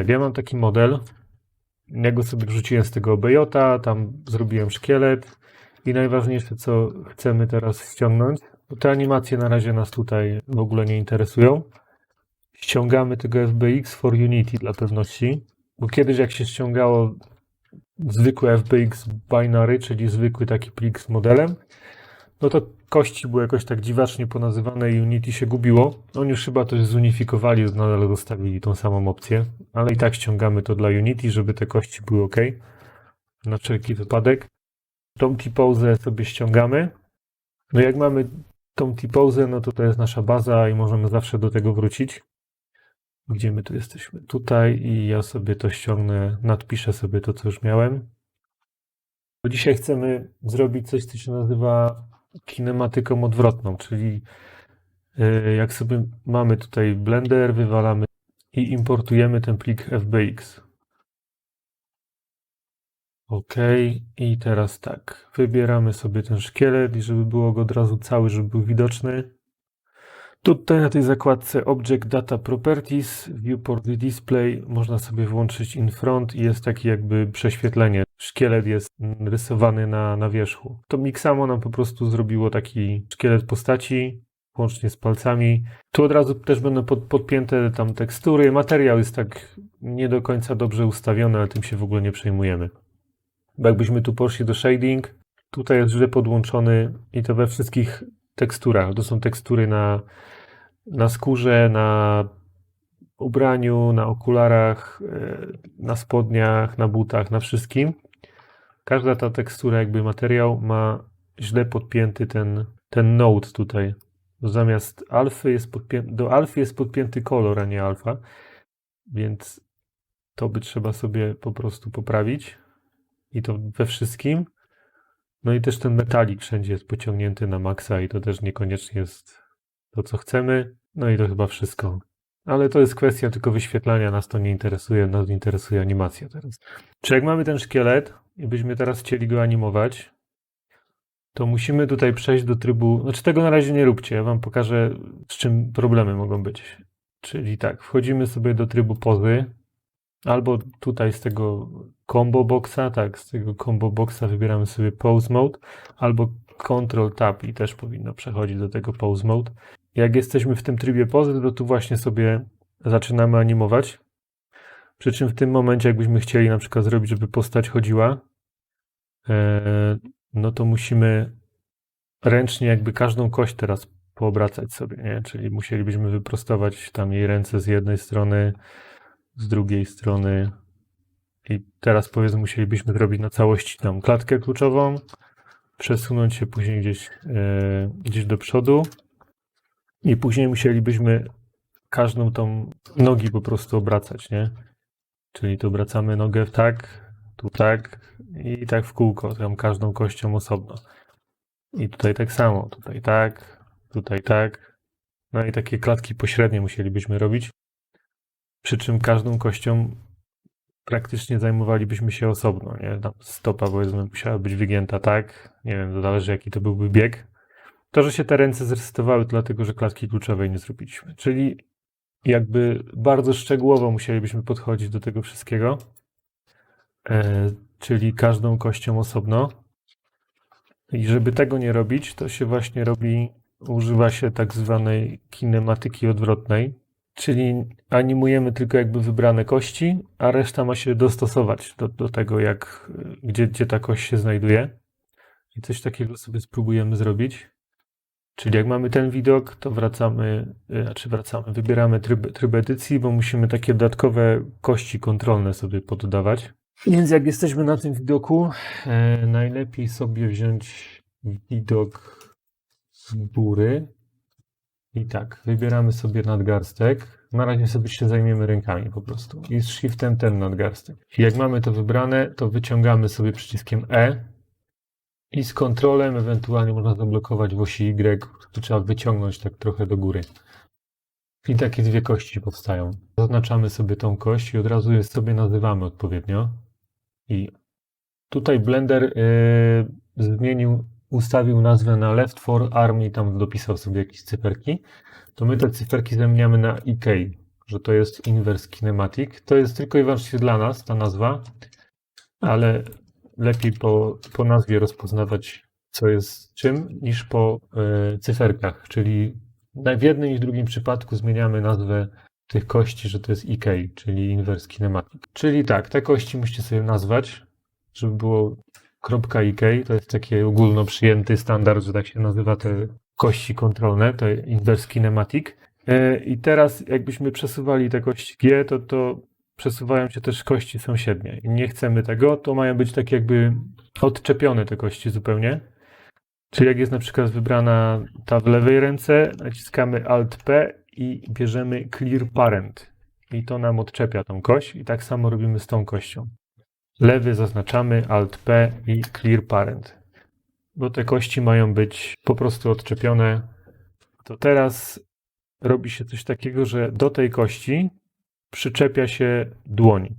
Tak, ja mam taki model. Ja go sobie wrzuciłem z tego OBJ, tam zrobiłem szkielet i najważniejsze, co chcemy teraz ściągnąć, bo te animacje na razie nas tutaj w ogóle nie interesują. Ściągamy tego FBX for Unity dla pewności, bo kiedyś jak się ściągało zwykłe FBX binary, czyli zwykły taki plik z modelem, no to kości były jakoś tak dziwacznie ponazywane i Unity się gubiło. Oni już chyba to zunifikowali, nadal zostawili tą samą opcję, ale i tak ściągamy to dla Unity, żeby te kości były ok. Na wszelki wypadek. Tą T-Pose sobie ściągamy. No jak mamy tą T-Pose, no to to jest nasza baza i możemy zawsze do tego wrócić. Gdzie my tu jesteśmy? Tutaj i ja sobie to ściągnę, nadpiszę sobie to, co już miałem. Bo dzisiaj chcemy zrobić coś, co się nazywa kinematyką odwrotną, czyli y, jak sobie mamy tutaj Blender, wywalamy i importujemy ten plik FBX. OK, i teraz tak, wybieramy sobie ten szkielet i żeby było go od razu cały, żeby był widoczny. Tutaj na tej zakładce Object Data Properties, Viewport Display można sobie włączyć in front i jest takie jakby prześwietlenie. Szkielet jest rysowany na, na wierzchu. To Mixamo nam po prostu zrobiło taki szkielet postaci, łącznie z palcami. Tu od razu też będą pod, podpięte tam tekstury. Materiał jest tak nie do końca dobrze ustawiony, ale tym się w ogóle nie przejmujemy. Bo jakbyśmy tu poszli do shading, tutaj jest źle podłączony i to we wszystkich teksturach. To są tekstury na, na skórze, na ubraniu, na okularach, e, na spodniach, na butach, na wszystkim. Każda ta tekstura, jakby materiał, ma źle podpięty ten, ten node tutaj. Zamiast alfy jest podpięty, do alfy jest podpięty kolor, a nie alfa. Więc to by trzeba sobie po prostu poprawić. I to we wszystkim. No i też ten metalik wszędzie jest pociągnięty na maksa i to też niekoniecznie jest to, co chcemy. No i to chyba wszystko. Ale to jest kwestia tylko wyświetlania, nas to nie interesuje, nas interesuje animacja teraz. Czy jak mamy ten szkielet i byśmy teraz chcieli go animować, to musimy tutaj przejść do trybu, znaczy tego na razie nie róbcie, ja wam pokażę z czym problemy mogą być. Czyli tak, wchodzimy sobie do trybu pozy, albo tutaj z tego combo boxa, tak, z tego combo boxa wybieramy sobie pose mode, albo control tab i też powinno przechodzić do tego pose mode. Jak jesteśmy w tym trybie pozy, to tu właśnie sobie zaczynamy animować. Przy czym w tym momencie, jakbyśmy chcieli na przykład zrobić, żeby postać chodziła, e, no to musimy ręcznie jakby każdą kość teraz poobracać sobie, nie? Czyli musielibyśmy wyprostować tam jej ręce z jednej strony, z drugiej strony. I teraz powiedzmy musielibyśmy zrobić na całości tam klatkę kluczową, przesunąć się później gdzieś, e, gdzieś do przodu i później musielibyśmy każdą tą nogi po prostu obracać, nie? Czyli tu obracamy nogę tak, tu tak i tak w kółko, tam każdą kością osobno. I tutaj tak samo, tutaj tak, tutaj tak. No i takie klatki pośrednie musielibyśmy robić. Przy czym każdą kością praktycznie zajmowalibyśmy się osobno, nie? Tam stopa powiedzmy musiała być wygięta tak, nie wiem, to zależy jaki to byłby bieg. To, że się te ręce zresetowały, to dlatego, że klatki kluczowej nie zrobiliśmy. Czyli jakby bardzo szczegółowo musielibyśmy podchodzić do tego wszystkiego, e, czyli każdą kością osobno. I żeby tego nie robić, to się właśnie robi, używa się tak zwanej kinematyki odwrotnej, czyli animujemy tylko jakby wybrane kości, a reszta ma się dostosować do, do tego, jak, gdzie, gdzie ta kość się znajduje. I coś takiego sobie spróbujemy zrobić. Czyli jak mamy ten widok, to wracamy, y, znaczy wracamy, wybieramy tryb, tryb edycji, bo musimy takie dodatkowe kości kontrolne sobie poddawać. Więc jak jesteśmy na tym widoku, e, najlepiej sobie wziąć widok z góry. I tak, wybieramy sobie nadgarstek. Na razie sobie się zajmiemy rękami po prostu. I z shiftem ten nadgarstek. Jak mamy to wybrane, to wyciągamy sobie przyciskiem E i z kontrolem ewentualnie można zablokować w osi Y, to trzeba wyciągnąć tak trochę do góry. I takie dwie kości powstają. Zaznaczamy sobie tą kość i od razu je sobie nazywamy odpowiednio. I tutaj Blender yy, zmienił, ustawił nazwę na left for arm i tam dopisał sobie jakieś cyferki. To my te cyferki zamieniamy na IK, że to jest Inverse Kinematic. To jest tylko i wyłącznie dla nas ta nazwa, ale lepiej po, po nazwie rozpoznawać, co jest czym, niż po e, cyferkach. Czyli w jednym i w drugim przypadku zmieniamy nazwę tych kości, że to jest IK, czyli Inverse Kinematic. Czyli tak, te kości musicie sobie nazwać, żeby było .ik, to jest taki ogólno przyjęty standard, że tak się nazywa te kości kontrolne, to Inverse Kinematic. E, I teraz jakbyśmy przesuwali te kości G, to, to przesuwają się też kości sąsiednie. I nie chcemy tego, to mają być tak jakby odczepione te kości zupełnie. Czyli jak jest na przykład wybrana ta w lewej ręce, naciskamy Alt-P i bierzemy Clear Parent. I to nam odczepia tą kość. I tak samo robimy z tą kością. Lewy zaznaczamy Alt-P i Clear Parent. Bo te kości mają być po prostu odczepione. To teraz robi się coś takiego, że do tej kości przyczepia się dłoń.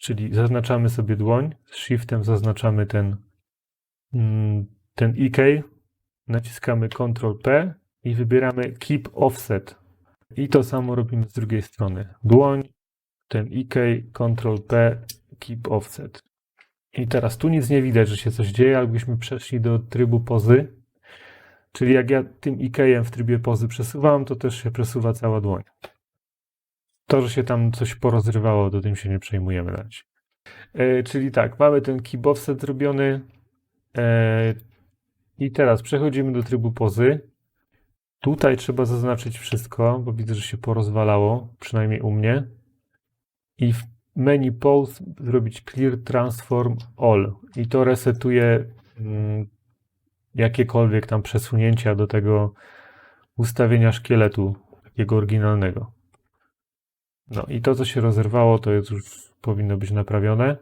Czyli zaznaczamy sobie dłoń, z shiftem zaznaczamy ten, mm, ten IK, naciskamy Ctrl P i wybieramy Keep Offset. I to samo robimy z drugiej strony. Dłoń, ten IK, Ctrl P, Keep Offset. I teraz tu nic nie widać, że się coś dzieje, ale byśmy przeszli do trybu pozy. Czyli jak ja tym IK-em w trybie pozy przesuwam, to też się przesuwa cała dłoń. To, że się tam coś porozrywało, to tym się nie przejmujemy na. E, czyli tak, mamy ten keep offset zrobiony. E, I teraz przechodzimy do trybu pozy. Tutaj trzeba zaznaczyć wszystko, bo widzę, że się porozwalało, przynajmniej u mnie. I w menu pose zrobić clear transform all. I to resetuje mm, jakiekolwiek tam przesunięcia do tego ustawienia szkieletu, takiego oryginalnego. No i to, co się rozerwało, to jest już powinno być naprawione.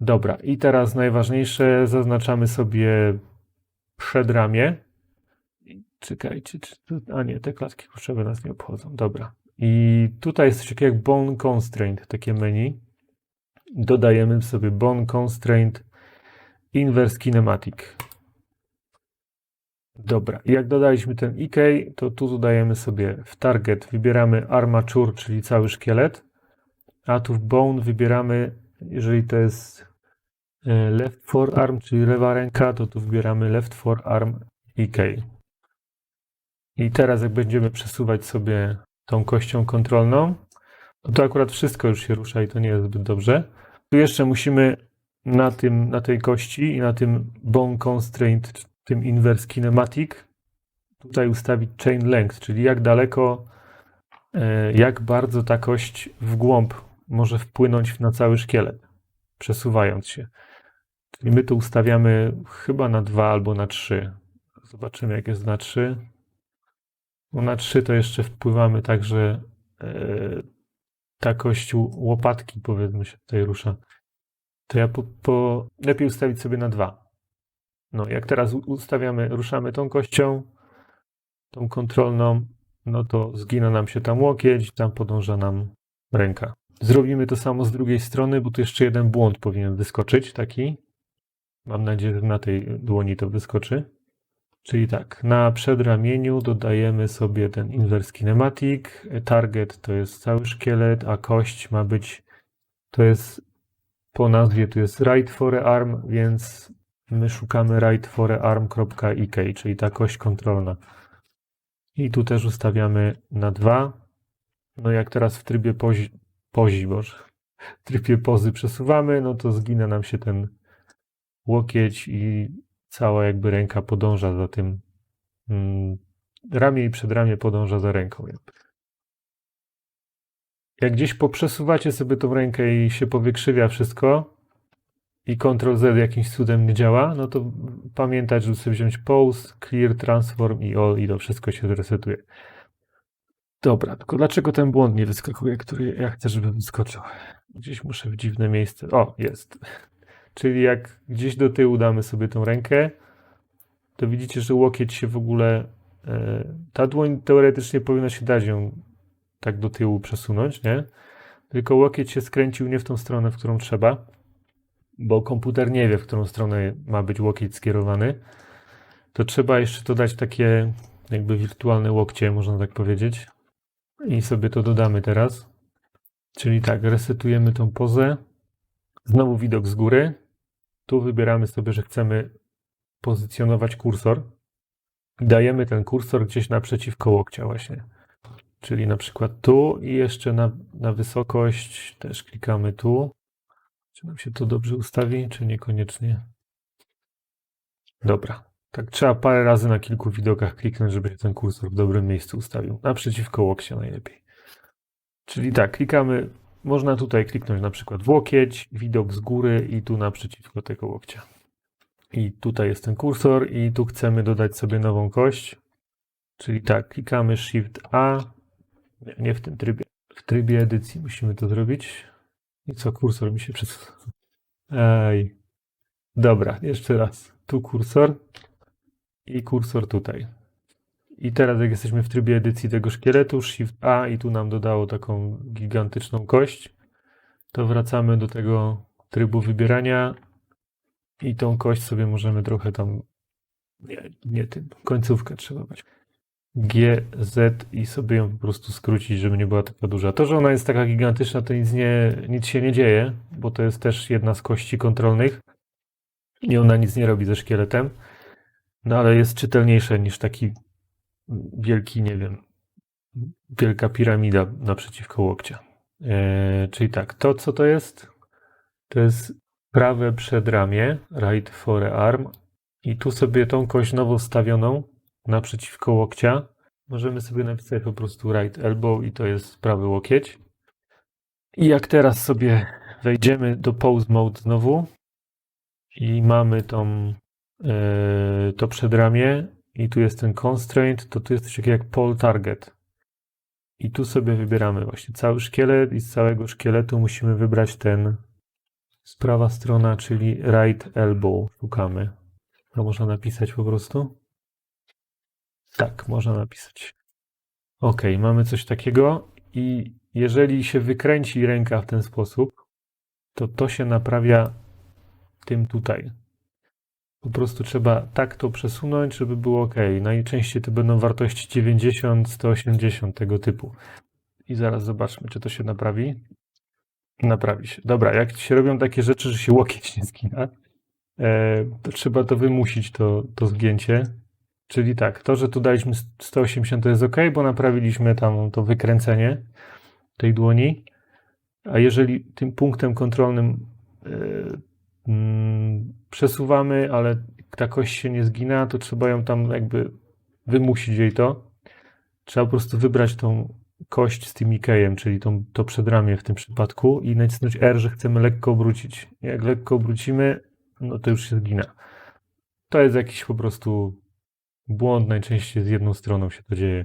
Dobra, i teraz najważniejsze, zaznaczamy sobie przedramię. Czekajcie, czy. A nie, te klatki kurczowe nas nie obchodzą. Dobra. I tutaj jest coś takiego jak Bone Constraint, takie menu. Dodajemy sobie Bone Constraint Inverse Kinematic. Dobra, jak dodaliśmy ten IK, to tu dodajemy sobie w target, wybieramy armature, czyli cały szkielet, a tu w bone wybieramy, jeżeli to jest e, left forearm, czyli lewa ręka, to tu wybieramy left forearm IK. I teraz jak będziemy przesuwać sobie tą kością kontrolną, to akurat wszystko już się rusza i to nie jest zbyt dobrze. Tu jeszcze musimy na, tym, na tej kości i na tym bone constraint, tym inverse kinematic, tutaj ustawić chain length, czyli jak daleko, e, jak bardzo ta kość w głąb może wpłynąć na cały szkielet, przesuwając się. Czyli my tu ustawiamy chyba na 2 albo na 3. Zobaczymy, jak jest na 3. Bo na 3 to jeszcze wpływamy tak, że e, ta kość łopatki, powiedzmy, się tutaj rusza. To ja po, po, lepiej ustawić sobie na 2. No, jak teraz ustawiamy, ruszamy tą kością, tą kontrolną, no to zgina nam się tam łokieć, tam podąża nam ręka. Zrobimy to samo z drugiej strony, bo tu jeszcze jeden błąd powinien wyskoczyć, taki. Mam nadzieję, że na tej dłoni to wyskoczy. Czyli tak, na przedramieniu dodajemy sobie ten inverse kinematic, target to jest cały szkielet, a kość ma być, to jest po nazwie, tu jest right forearm, więc my szukamy right forearm.ik, czyli ta kość kontrolna. I tu też ustawiamy na 2. No jak teraz w trybie pozi, pozi w trybie pozy przesuwamy, no to zgina nam się ten łokieć i cała jakby ręka podąża za tym. Mm, ramię i przedramię podąża za ręką. Jakby. Jak gdzieś poprzesuwacie sobie tą rękę i się powykrzywia wszystko i Ctrl Z jakimś cudem nie działa, no to pamiętać, żeby sobie wziąć pause, clear, transform i all i to wszystko się zresetuje. Dobra, tylko dlaczego ten błąd nie wyskakuje, który ja chcę, żeby wyskoczył? Gdzieś muszę w dziwne miejsce. O, jest. Czyli jak gdzieś do tyłu damy sobie tą rękę, to widzicie, że łokieć się w ogóle. e, Ta dłoń teoretycznie powinno się dać ją tak do tyłu przesunąć, nie? Tylko łokieć się skręcił nie w tą stronę, w którą trzeba, bo komputer nie wie, w którą stronę ma być łokieć skierowany. To trzeba jeszcze dodać takie jakby wirtualne łokcie, można tak powiedzieć. I sobie to dodamy teraz. Czyli tak, resetujemy tą pozę. Znowu widok z góry. Tu wybieramy sobie, że chcemy pozycjonować kursor. Dajemy ten kursor gdzieś naprzeciwko łokcia właśnie. Czyli na przykład tu i jeszcze na, na wysokość też klikamy tu. Czy nam się to dobrze ustawi, czy niekoniecznie? Dobra. Tak trzeba parę razy na kilku widokach kliknąć, żeby się ten kursor w dobrym miejscu ustawił. Naprzeciwko łokcia najlepiej. Czyli tak, klikamy, można tutaj kliknąć na przykład w łokieć, widok z góry i tu naprzeciwko tego łokcia. I tutaj jest ten kursor i tu chcemy dodać sobie nową kość. Czyli tak, klikamy Shift A, nie, nie w tym trybie, w trybie edycji musimy to zrobić. I co, kursor mi się przesunął. Ej. Dobra, jeszcze raz. Tu kursor i kursor tutaj. I teraz jak jesteśmy w trybie edycji tego szkieletu, Shift A i tu nam dodało taką gigantyczną kość, to wracamy do tego trybu wybierania i tą kość sobie możemy trochę tam, nie, nie tym, końcówkę trzeba dać. G, Z i sobie ją po prostu skrócić, żeby nie była taka duża. To, że ona jest taka gigantyczna, to nic, nie, nic się nie dzieje, bo to jest też jedna z kości kontrolnych i ona nic nie robi ze szkieletem. No ale jest czytelniejsze niż taki wielki, nie wiem, wielka piramida naprzeciwko łokcia. Eee, czyli tak, to co to jest? To jest prawe przedramię, right forearm i tu sobie tą kość nowo stawioną naprzeciwko łokcia możemy sobie napisać po prostu right elbow i to jest prawy łokieć. I jak teraz sobie wejdziemy do pose mode znowu i mamy tą Yy, to przedramię i tu jest ten constraint, to tu jest coś takiego jak pole target. I tu sobie wybieramy właśnie cały szkielet i z całego szkieletu musimy wybrać ten z prawa strona, czyli right elbow. Szukamy. To można napisać po prostu? Tak, można napisać. Ok, mamy coś takiego i jeżeli się wykręci ręka w ten sposób, to to się naprawia tym tutaj. Po prostu trzeba tak to przesunąć, żeby było ok. Najczęściej to będą wartości 90, 180 tego typu. I zaraz zobaczmy, czy to się naprawi. Naprawi się. Dobra, jak się robią takie rzeczy, że się łokieć nie zgina, e, to trzeba to wymusić, to, to zgięcie. Czyli tak, to, że tu daliśmy 180 to jest ok, bo naprawiliśmy tam to wykręcenie tej dłoni. A jeżeli tym punktem kontrolnym e, mm, przesuwamy, ale ta kość się nie zgina, to trzeba ją tam jakby wymusić jej to. Trzeba po prostu wybrać tą kość z tym Ikejem, czyli tą, to przedramię w tym przypadku i nacisnąć R, że chcemy lekko obrócić. Jak lekko obrócimy, no to już się zgina. To jest jakiś po prostu błąd, najczęściej z jedną stroną się to dzieje.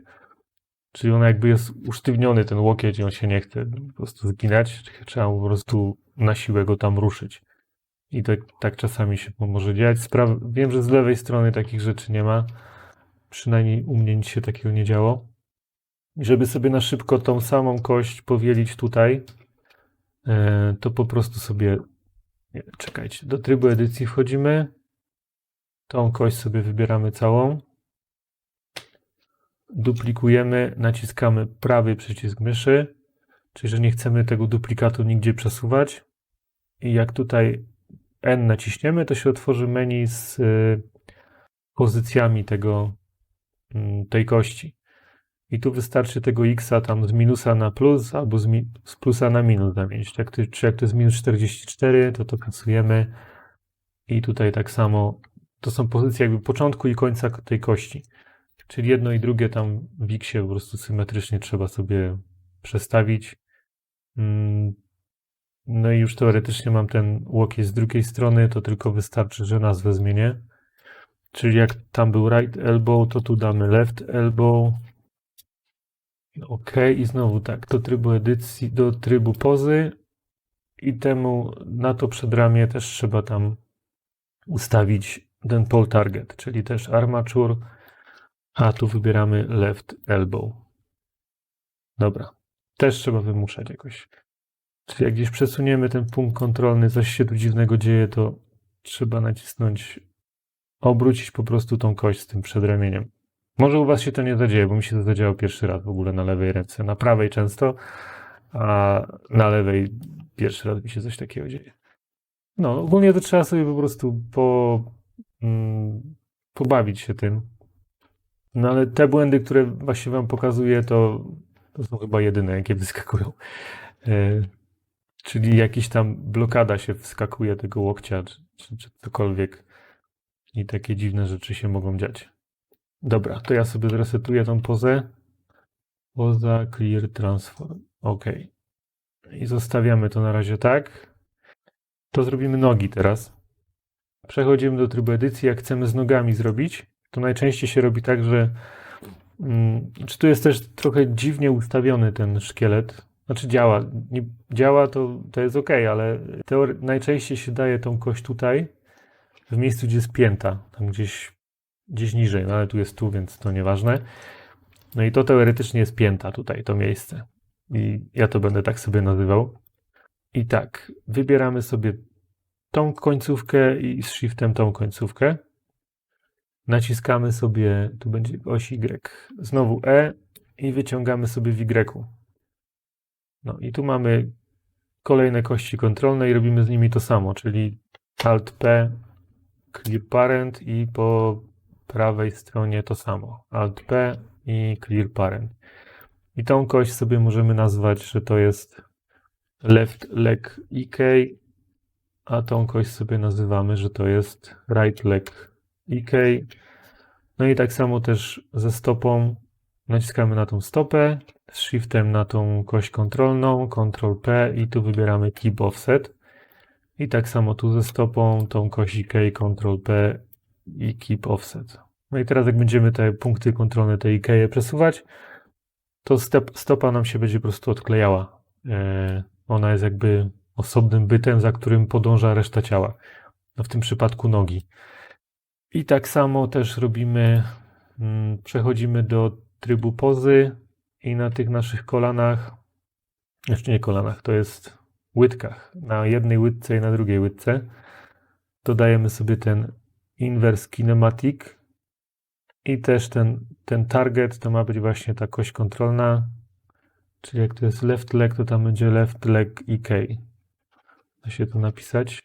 Czyli on jakby jest usztywniony, ten łokieć i on się nie chce po prostu zginać, trzeba po prostu na siłę go tam ruszyć. I tak, tak czasami się może dziać. Spraw wiem, że z lewej strony takich rzeczy nie ma. Przynajmniej u mnie nic się takiego nie działo. I żeby sobie na szybko tą samą kość powielić tutaj, e, to po prostu sobie. Nie, czekajcie, do trybu edycji wchodzimy. Tą kość sobie wybieramy całą. Duplikujemy, naciskamy prawy przycisk myszy, czyli że nie chcemy tego duplikatu nigdzie przesuwać. I jak tutaj N naciśniemy, to się otworzy menu z y, pozycjami tego, mm, tej kości. I tu wystarczy tego x tam z minusa na plus albo z, mi, z plusa na minus zamienić. Jak to, czy jak to jest minus 44, to to kasujemy. I tutaj tak samo to są pozycje jakby początku i końca tej kości. Czyli jedno i drugie tam w x po prostu symetrycznie trzeba sobie przestawić. No i już teoretycznie mam ten łokieć z drugiej strony, to tylko wystarczy, że nazwę zmienię. Czyli jak tam był right elbow, to tu damy left elbow. OK, i znowu tak, do trybu edycji, do trybu pozy i temu na to przedramię też trzeba tam ustawić ten pole target, czyli też armature, a tu wybieramy left elbow. Dobra, też trzeba wymuszać jakoś. Czyli jak gdzieś przesuniemy ten punkt kontrolny, coś się tu dziwnego dzieje, to trzeba nacisnąć, obrócić po prostu tą kość z tym przedramieniem. Może u Was się to nie zadzieje, bo mi się to zadziało pierwszy raz w ogóle na lewej ręce. Na prawej często, a na lewej pierwszy raz mi się coś takiego dzieje. No, ogólnie to trzeba sobie po prostu po, mm, pobawić się tym. No ale te błędy, które właśnie Wam pokazuję, to, to są chyba jedyne, jakie wyskakują. E, czyli jakiś tam blokada się wskakuje tego łokcia, czy, czy, czy cokolwiek. I takie dziwne rzeczy się mogą dziać. Dobra, to ja sobie zresetuję tą pozę. Poza clear transform. OK. I zostawiamy to na razie tak. To zrobimy nogi teraz. Przechodzimy do trybu edycji. Jak chcemy z nogami zrobić, to najczęściej się robi tak, że mm, czy tu jest też trochę dziwnie ustawiony ten szkielet. Znaczy działa. Nie, działa to, to jest ok, ale teory, najczęściej się daje tą kość tutaj, w miejscu, gdzie jest pięta. Tam gdzieś, gdzieś niżej, no ale tu jest tu, więc to nieważne. No i to teoretycznie jest pięta tutaj, to miejsce. I ja to będę tak sobie nazywał. I tak, wybieramy sobie tą końcówkę i z shiftem tą końcówkę. Naciskamy sobie, tu będzie oś Y, znowu E i wyciągamy sobie w Y. No i tu mamy kolejne kości kontrolne i robimy z nimi to samo, czyli Alt P, Clear Parent i po prawej stronie to samo. Alt P i Clear Parent. I tą kość sobie możemy nazwać, że to jest left leg EK, a tą kość sobie nazywamy, że to jest right leg EK. No i tak samo też ze stopą naciskamy na tą stopę, z shiftem na tą kość kontrolną, Ctrl P i tu wybieramy keep offset. I tak samo tu ze stopą, tą kość EK, Ctrl P i keep offset. No i teraz jak będziemy te punkty kontrolne tej IK przesuwać, to step, stopa nam się będzie po prostu odklejała. E, ona jest jakby osobnym bytem, za którym podąża reszta ciała. No w tym przypadku nogi. I tak samo też robimy, mm, przechodzimy do trybu pozy i na tych naszych kolanach, jeszcze nie kolanach, to jest łydkach, na jednej łydce i na drugiej łydce, dodajemy sobie ten inverse kinematic i też ten, ten target to ma być właśnie ta kość kontrolna, czyli jak to jest left leg, to tam będzie left leg EK. Da się to napisać.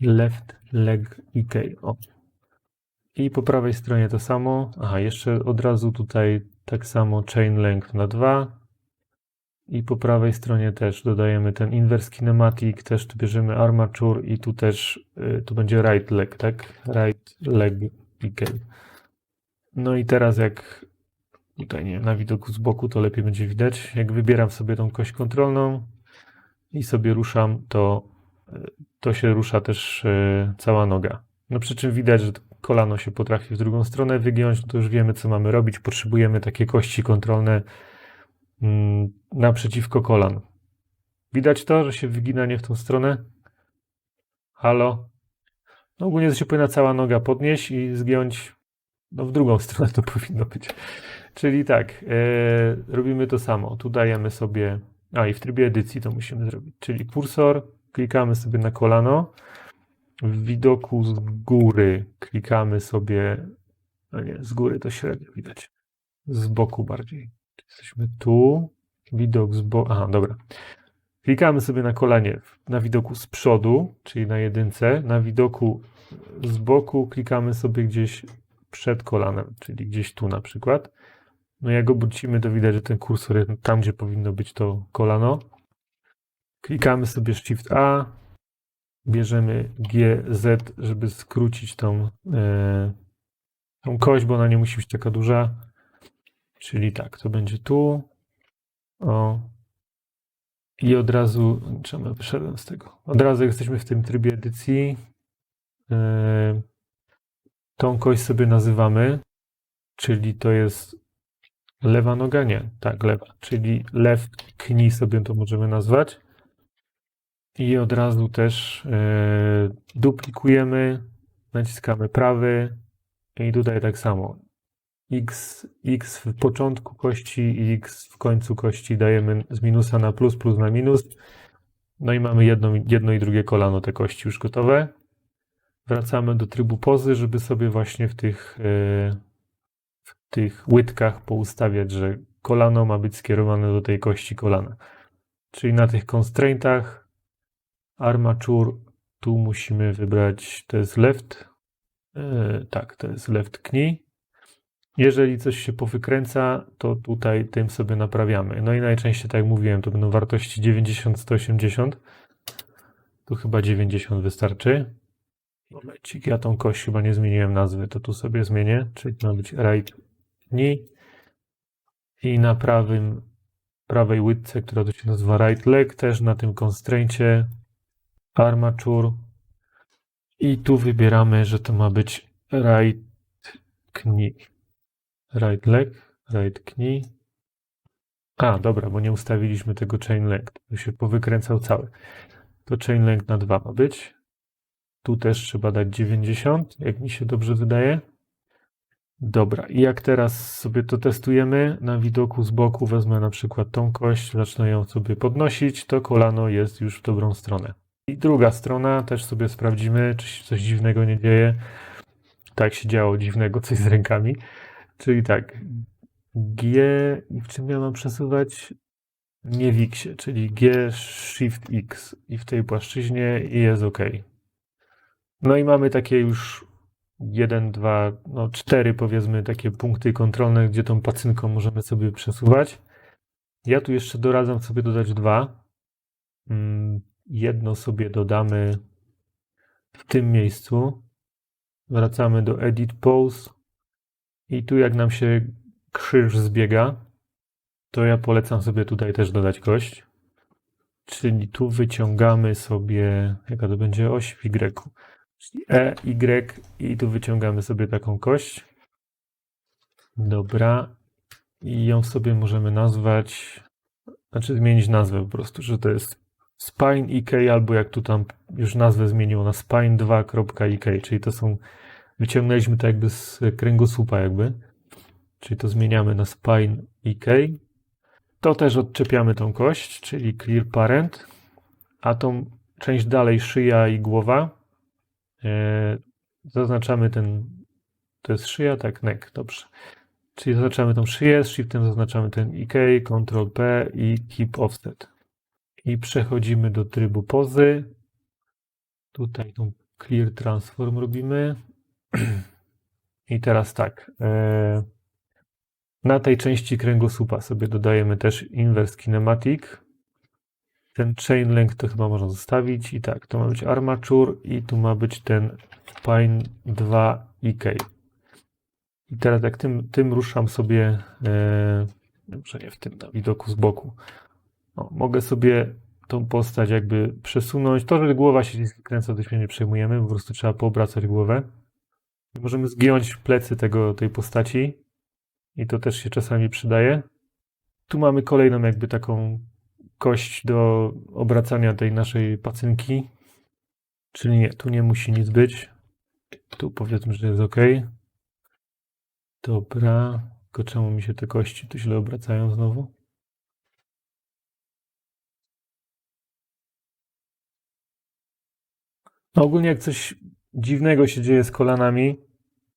Left leg EK. O. I po prawej stronie to samo. Aha, jeszcze od razu tutaj tak samo chain length na 2. I po prawej stronie też dodajemy ten inverse kinematic, też tu bierzemy armature i tu też, y, tu będzie right leg, tak? Right leg EK. No i teraz jak tutaj nie na widoku z boku to lepiej będzie widać. Jak wybieram sobie tą kość kontrolną i sobie ruszam, to, to się rusza też e, cała noga. No przy czym widać, że kolano się potrafi w drugą stronę wygiąć, no to już wiemy co mamy robić. Potrzebujemy takie kości kontrolne mm, naprzeciwko kolan. Widać to, że się wygina nie w tą stronę? Halo? No ogólnie się powinna cała noga podnieść i zgiąć no w drugą stronę to powinno być. Czyli tak, e, robimy to samo. Tu dajemy sobie, a i w trybie edycji to musimy zrobić, czyli kursor, klikamy sobie na kolano, w widoku z góry klikamy sobie, no nie, z góry to średnio widać, z boku bardziej. Jesteśmy tu, widok z boku, aha, dobra. Klikamy sobie na kolanie na widoku z przodu, czyli na jedynce, na widoku z boku klikamy sobie gdzieś przed kolanem, czyli gdzieś tu na przykład. No jak obrócimy, to widać, że ten kursor jest tam, gdzie powinno być to kolano. Klikamy sobie Shift A, bierzemy G, Z, żeby skrócić tą, e, tą kość, bo ona nie musi być taka duża. Czyli tak, to będzie tu. O. I od razu, czemu wyszedłem z tego? Od razu jesteśmy w tym trybie edycji. E, Tą kość sobie nazywamy, czyli to jest lewa noga, nie, tak, lewa, czyli left knee sobie to możemy nazwać. I od razu też e, duplikujemy, naciskamy prawy i tutaj tak samo. X, X w początku kości i X w końcu kości dajemy z minusa na plus, plus na minus. No i mamy jedno, jedno i drugie kolano te kości już gotowe wracamy do trybu pozy, żeby sobie właśnie w tych, e, tych łydkach poustawiać, że kolano ma być skierowane do tej kości kolana. Czyli na tych constraintach armature tu musimy wybrać, to jest left, e, tak, to jest left knee. Jeżeli coś się powykręca, to tutaj tym sobie naprawiamy. No i najczęściej, tak jak mówiłem, to będą wartości 90, 180. Tu chyba 90 wystarczy. Momencik, ja tą kość chyba nie zmieniłem nazwy, to tu sobie zmienię, czyli ma być right knee. I na prawym, prawej łydce, która tu się nazywa right leg, też na tym constraincie armature. I tu wybieramy, że to ma być right knee. Right leg, right knee. A, dobra, bo nie ustawiliśmy tego chain length. To się powykręcał cały. To chain length na 2 ma być. Tu też trzeba dać 90, jak mi się dobrze wydaje. Dobra, i jak teraz sobie to testujemy, na widoku z boku wezmę na przykład tą kość, zacznę ją sobie podnosić, to kolano jest już w dobrą stronę. I druga strona, też sobie sprawdzimy, czy się coś dziwnego nie dzieje. Tak się działo dziwnego, coś z rękami. Czyli tak, G, i w czym ja mam przesuwać? Nie w X, czyli G, Shift X i w tej płaszczyźnie i jest OK. No i mamy takie już jeden, dwa, no cztery powiedzmy takie punkty kontrolne, gdzie tą pacynką możemy sobie przesuwać. Ja tu jeszcze doradzam sobie dodać dwa. Jedno sobie dodamy w tym miejscu. Wracamy do Edit Pose. I tu jak nam się krzyż zbiega, to ja polecam sobie tutaj też dodać kość. Czyli tu wyciągamy sobie, jaka to będzie oś w Y. Czyli E, Y i tu wyciągamy sobie taką kość. Dobra. I ją sobie możemy nazwać, znaczy zmienić nazwę po prostu, że to jest spine IK albo jak tu tam już nazwę zmieniło na spine2.ik, czyli to są, wyciągnęliśmy to jakby z kręgosłupa jakby, czyli to zmieniamy na spine IK. To też odczepiamy tą kość, czyli clear parent, a tą część dalej szyja i głowa E, zaznaczamy ten, to jest szyja, tak, neck, dobrze. Czyli zaznaczamy tą szyję, z shiftem zaznaczamy ten IK, Ctrl P i Keep Offset. I przechodzimy do trybu pozy. Tutaj tą Clear Transform robimy. I teraz tak. E, na tej części kręgosłupa sobie dodajemy też Inverse Kinematic. Ten chain length to chyba można zostawić. I tak, to ma być armature i tu ma być ten Pine 2 EK. I teraz jak tym, tym ruszam sobie, e, nie w tym, na widoku z boku, o, mogę sobie tą postać jakby przesunąć. To, że głowa się kręca, to się nie przejmujemy, po prostu trzeba poobracać głowę. Możemy zgiąć plecy tego, tej postaci i to też się czasami przydaje. Tu mamy kolejną jakby taką kość do obracania tej naszej pacynki. Czyli nie, tu nie musi nic być. Tu powiedzmy, że jest ok. Dobra. Tylko czemu mi się te kości tu źle obracają znowu? No ogólnie jak coś dziwnego się dzieje z kolanami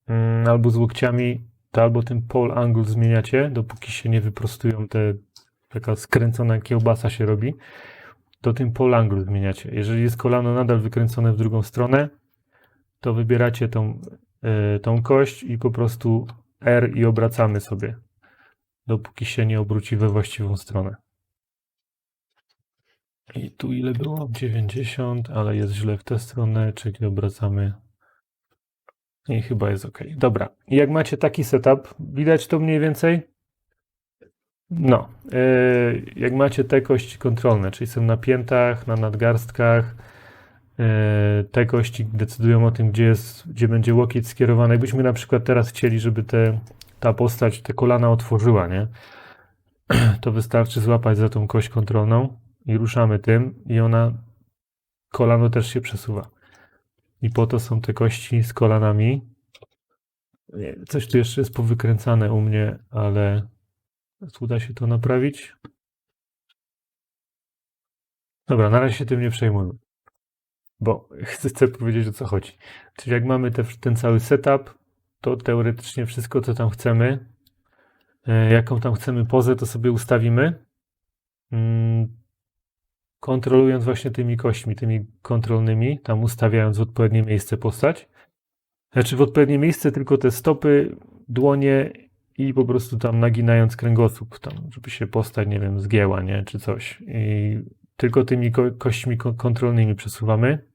mm, albo z łokciami, to albo ten pole angle zmieniacie, dopóki się nie wyprostują te taka skręcona kiełbasa się robi, to tym polangru zmieniacie. Jeżeli jest kolano nadal wykręcone w drugą stronę, to wybieracie tą, yy, tą kość i po prostu R i obracamy sobie, dopóki się nie obróci we właściwą stronę. I tu ile było? 90, ale jest źle w tę stronę, czyli obracamy i chyba jest ok. Dobra, jak macie taki setup, widać to mniej więcej? No, e, jak macie te kości kontrolne, czyli są na piętach, na nadgarstkach, e, te kości decydują o tym, gdzie, jest, gdzie będzie łokieć skierowany. Jakbyśmy na przykład teraz chcieli, żeby te, ta postać te kolana otworzyła, nie? to wystarczy złapać za tą kość kontrolną i ruszamy tym i ona, kolano też się przesuwa. I po to są te kości z kolanami. Coś tu jeszcze jest powykręcane u mnie, ale Uda się to naprawić? Dobra, na razie się tym nie przejmujmy. Bo chcę, powiedzieć o co chodzi. Czyli jak mamy te, ten cały setup, to teoretycznie wszystko, co tam chcemy, e, jaką tam chcemy pozę, to sobie ustawimy. Kontrolując właśnie tymi kośćmi, tymi kontrolnymi, tam ustawiając w odpowiednie miejsce postać. Znaczy w odpowiednie miejsce tylko te stopy, dłonie i po prostu tam naginając kręgosłup, tam, żeby się postać, nie wiem, zgięła, nie, czy coś. I tylko tymi ko- kośćmi ko- kontrolnymi przesuwamy.